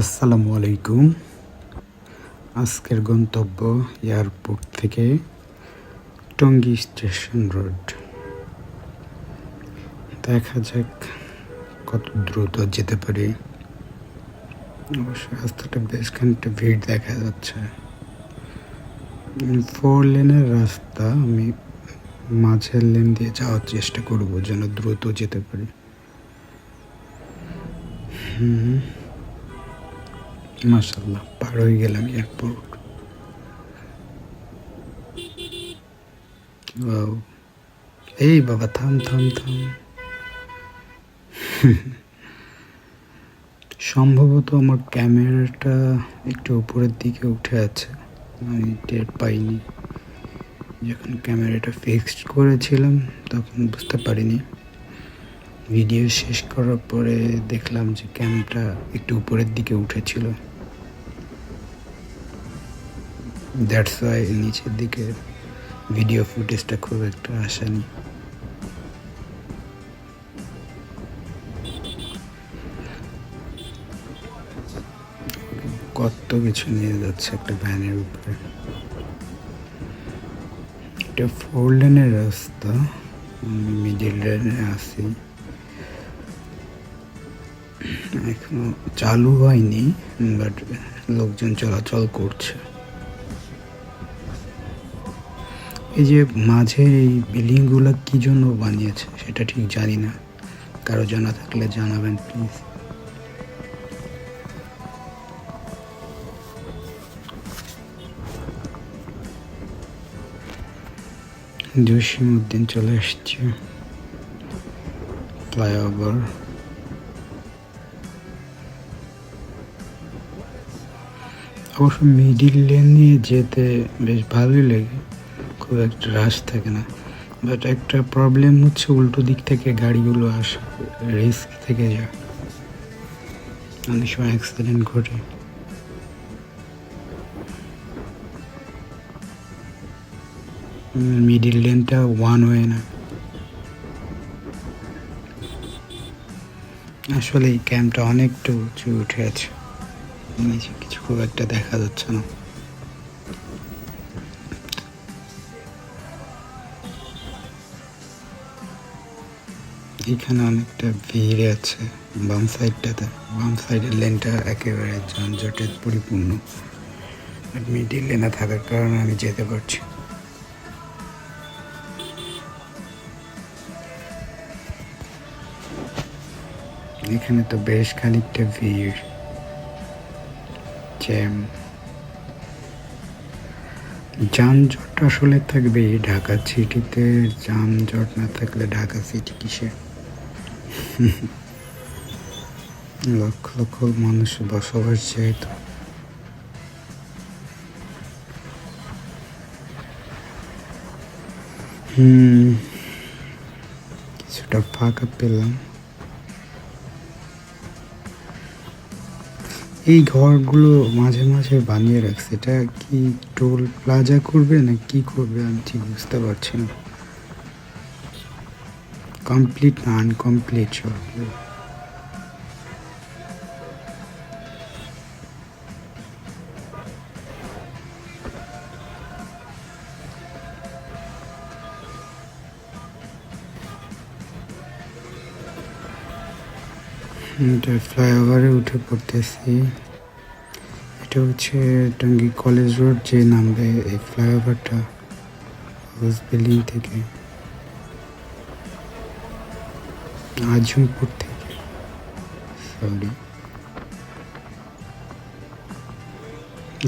আসসালামু আলাইকুম। আজকের গন্তব্য এয়ারপোর্ট থেকে টঙ্গী স্টেশন রোড। দেখা যাক কত দ্রুত যেতে পারি। অবশ্য রাস্তাটা বেশ খানিকটা ভিড় দেখা যাচ্ছে। ফোর লেনের রাস্তা, আমি মাঝের লেন দিয়ে যাওয়ার চেষ্টা করব যেন দ্রুত যেতে পারি। হুম। মাসাল্লাহ পার হয়ে গেলাম এয়ারপোর্ট. এই বাবা, থাম থাম থাম। সম্ভবত আমার ক্যামেরাটা একটু উপরের দিকে উঠে আছে, আমি টের পাইনি। যখন ক্যামেরাটা ফিক্সড করেছিলাম, তখন বুঝতে পারিনি। ভিডিও শেষ করার পরে দেখলাম যে ক্যামটা একটু উপরের দিকে উঠেছিল। দ্যাটস ওয়াই নিচের দিকে ভিডিও ফুটেজটা খুব একটা আসেনি। কত কিছু নিয়ে যাচ্ছে একটা ভ্যানের উপরে। এটা ফোর লেনের রাস্তা মিডিল লেনে আসি। এখনও চালু হয়নি বাট লোকজন চলাচল করছে। এই যে মাঝে এই বিল্ডিংগুলো কি জন্য বানিয়েছে, সেটা ঠিক জানি না। কারও জানা থাকলে জানাবেন প্লিজ জসিমউদ্দিন চলে এসছে। ফ্লাইওভার অবশ্য মিডিল লেন যেতে বেশ ভালোই লাগে। খুব একটা রাশ থাকে না। বাট একটা প্রবলেম হচ্ছে উল্টো দিক থেকে গাড়িগুলো আসা রিস্ক থেকে যায় অনেক সময় অ্যাক্সিডেন্ট ঘটে। মিডিল লেনটা ওয়ান ওয়ে না। আসলে এই ক্যাম্পটা অনেকটা উঁচু উঠে আছে। কিছু খুব একটা দেখা যাচ্ছে না। এখানে অনেকটা ভিড় আছে, বাম সাইডটাতে বাম সাইডের লেনটা একেবারে যানজটে পরিপূর্ণ। মিডিল লেনে থাকার কারণে আমি যেতে পারছি এখানে তো বেশ খানিকটা ভিড়। জ্যাম। যানজট আসলে থাকবে ঢাকা সিটিতে। যানজট না থাকলে ঢাকা সিটি কিসে লক্ষ লক্ষ মানুষ বসবাস যেহেতু হুম, কিছুটা ফাঁকা পেলাম। এই ঘরগুলো মাঝে মাঝে বানিয়ে রাখছে। এটা কি টোল প্লাজা করবে না কি করবে আমি ঠিক বুঝতে পারছি না। কমপ্লিট না আনকমপ্লিট সব এটা ফ্লাইওভারে উঠে পড়তেছি। এটা হচ্ছে টঙ্গী কলেজ রোড যে নামবে এই ফ্লাইওভারটা বিল্ডিং থেকে। আজমপুর থেকে সরি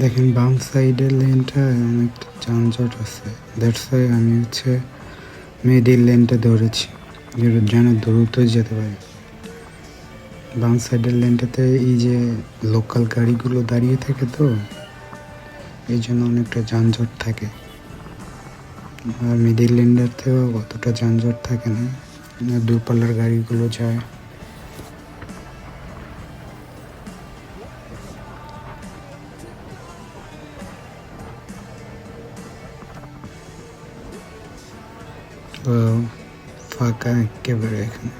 দেখেন বাম সাইডের লেনটা অনেকটা যানজট আছে। দ্যাটস ওয়াই আমি হচ্ছে মিডিল লেনটা ধরেছি। যেন দ্রুত যেতে পারি। বাম সাইডের লেনটাতে এই যে লোকাল গাড়িগুলো দাঁড়িয়ে থাকে তো এই জন্য অনেকটা যানজট থাকে। আর মিডিল লেনটাতেও অতটা যানজট থাকে না। দূরপাল্লার গাড়িগুলো যায়। ফাঁকা একেবারে এখানে।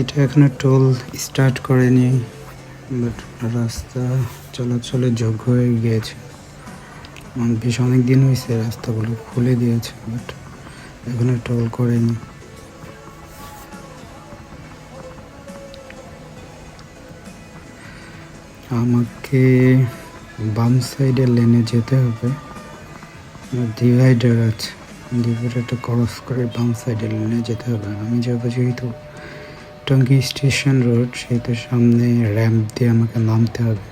এটা এখনও টোল স্টার্ট করেনি, বাট রাস্তা চলাচলের যোগ্য হয়ে গিয়েছে। বেশ অনেক দিন হয়েছে রাস্তাগুলো খুলে দিয়েছে বাট এখনও টোল করেনি। আমাকে বাম সাইডের লেনে যেতে হবে। ডিভাইডার আছে। ডিভাইডারটা ক্রস করে বাম সাইডের লেনে যেতে হবে। আমি যাব যেহেতু টঙ্গী স্টেশন রোড সেহেতু সামনে র্যাম্প দিয়ে আমাকে নামতে হবে।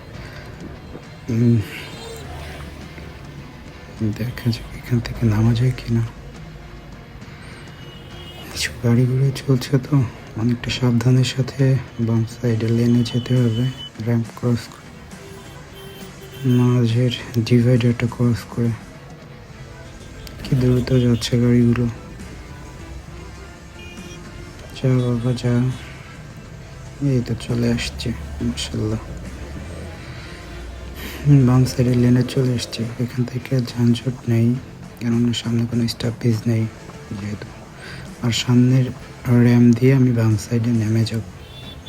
দেখা যাক এখান থেকে নামা যায় কিনা। কিছু গাড়ি ঘুরে চলছে তো, অনেকটা সাবধানের সাথে বাম সাইডে লেনে যেতে হবে র্যাম্প ক্রস করে। মাঝের ডিভাইডারটা ক্রস করে। কি দ্রুত যাচ্ছে গাড়িগুলো। যা বাবা, যা। এই তো চলে আসছে মাসাল্লাহ বাম সাইডের লেনে চলে এসছে। এখান থেকে যানজট নেই, কেননা সামনে কোনো স্টপেজ নেই যেহেতু। আর সামনের র্যাম দিয়ে আমি বাম সাইডে নেমে যাব।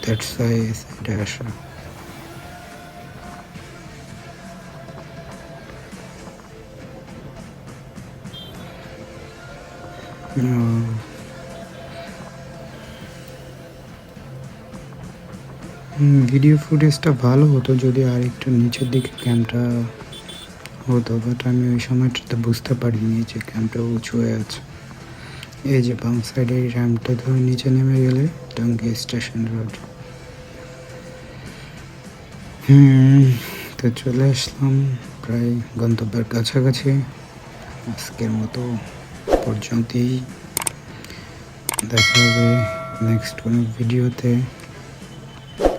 দ্যাটস ওয়াই সাইডে আসা। ভিডিও ফুটেজটা ভালো হতো যদি আর একটু নিচের দিকে ক্যামটা হতো বাট আমি ওই সময়টাতে বুঝতে পারিনি যে ক্যামটা উঁচু হয়ে আছে। এই যে বাম সাইডে এই র্যাম্পটা ধরে নিচে নেমে গেলে টঙ্গী স্টেশন রোড হুম, তো চলে আসলাম প্রায় গন্তব্যের কাছাকাছি। আজকের মতো পর্যন্তই। দেখা হবে নেক্সট কোনো ভিডিওতে